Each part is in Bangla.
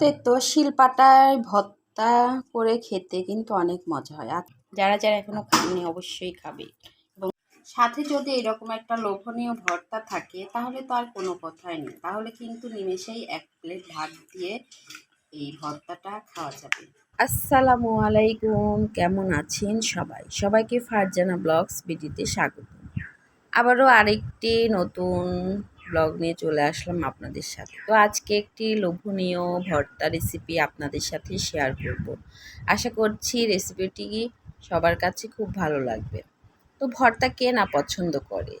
তো তো শিলপাটায় ভর্তা করে খেতে কিন্তু অনেক মজা হয়। আর যারা যারা এখনও খাননি অবশ্যই খাবে। এবং সাথে যদি এরকম একটা লোভনীয় ভর্তা থাকে, তাহলে তো আর কোনো কথাই নেই। তাহলে কিন্তু নিমেষেই এক প্লেট ভাত দিয়ে এই ভর্তাটা খাওয়া যাবে। আসসালামু আলাইকুম, কেমন আছেন সবাই? সবাইকে ফারজানা ব্লগস বিডিতে স্বাগত। আবারও আরেকটি নতুন ব্লগ নিয়ে চলে আসলাম আপনাদের সাথে। তো আজকে একটি লোভনীয় ভর্তা রেসিপি আপনাদের সাথে শেয়ার করব। আশা করছি রেসিপিটি সবার কাছে খুব ভালো লাগবে। তো ভর্তা কে না পছন্দ করে?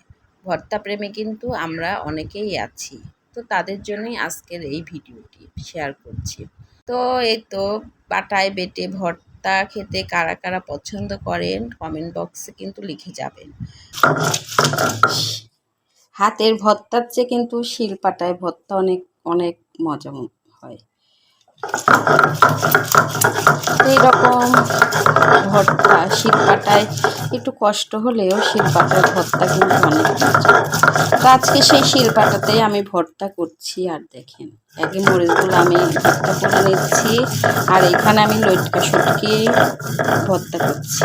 ভর্তা প্রেমে কিন্তু আমরা অনেকেই আছি। তো তাদের জন্যই আজকের এই ভিডিওটি শেয়ার করছি। তো এই তো বাটায় বেটে ভর্তা খেতে কারা কারা পছন্দ করেন কমেন্ট বক্সে কিন্তু লিখে যাবেন। হাতের ভর্তার চেয়ে কিন্তু শিলপাটায় ভর্তা অনেক অনেক মজা হয়। এইরকম ভর্তা শিলপাটায় একটু কষ্ট হলেও শিলপাটায় ভর্তা কিন্তু অনেক মজা। তো আজকে সেই শিলপাটাতেই আমি ভর্তা করছি আর দেখেন, একই মরিচগুলো আমি ভর্তা করে নিচ্ছি আর এখানে আমি লটকা শুটকি ভর্তা করছি।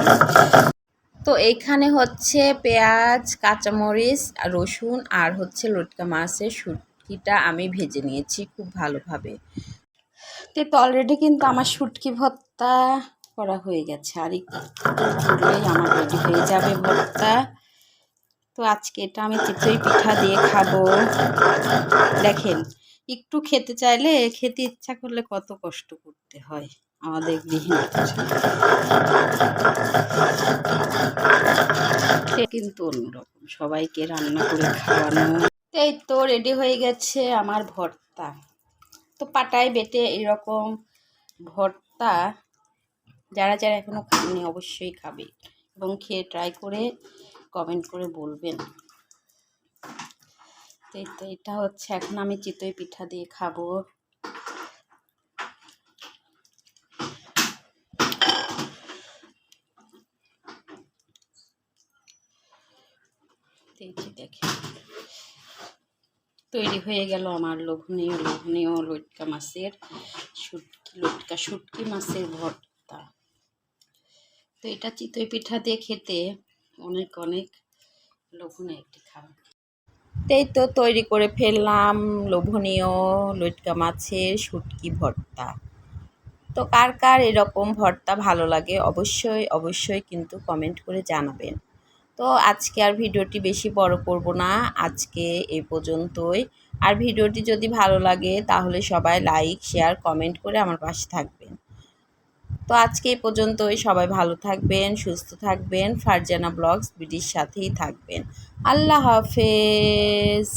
তো এইখানে হচ্ছে পেঁয়াজ, কাঁচামরিচ, রসুন আর হচ্ছে লটকা মাছের শুটকিটা আমি ভেজে নিয়েছি খুব ভালোভাবে। তো অলরেডি কিন্তু আমার শুটকি ভর্তা করা হয়ে গেছে। আর আমার রেডি হয়ে যাবে ভর্তা। তো আজকে এটা আমি চিতই পিঠা দিয়ে খাব। দেখেন, একটু খেতে চাইলে, খেতে ইচ্ছা করলে কত কষ্ট করতে হয় আমাদের গৃহিণী কিন্তু অন্যরকম। সবাইকে রান্না করে খাওয়ানো। এই তো রেডি হয়ে গেছে আমার ভর্তা। তো পাটায় বেটে এরকম ভর্তা যারা যারা এখনও খাননি অবশ্যই খাবে এবং খেয়ে ট্রাই করে কমেন্ট করে বলবেন। তো এটা হচ্ছে এখন আমি চিতই পিঠা দিয়ে খাব। দেখে তৈরি হয়ে গেল আমার লোভনীয় লোভনীয় লটকা মাছের শুটকি, লটকা শুটকি মাছের ভর্তা। তো এটা চিতই পিঠা দিয়ে খেতে অনেক অনেক লোভনীয় একটি খাবার। এই তো তৈরি করে ফেললাম লোভনীয় লটকা মাছের শুটকি ভর্তা। তো কার কার এরকম ভর্তা ভালো লাগে অবশ্যই অবশ্যই কিন্তু কমেন্ট করে জানাবেন। তো আজকে আর ভিডিওটি বেশি বড় করব না। আজকে এ পর্যন্তই। আর ভিডিওটি যদি ভালো লাগে, তাহলে সবাই লাইক, শেয়ার, কমেন্ট করে আমার পাশে থাকবেন। তো আজকে এ পর্যন্তই। সবাই ভালো থাকবেন, সুস্থ থাকবেন। ফারজানা ব্লগস বিডির সাথেই থাকবেন। আল্লাহ হাফেজ।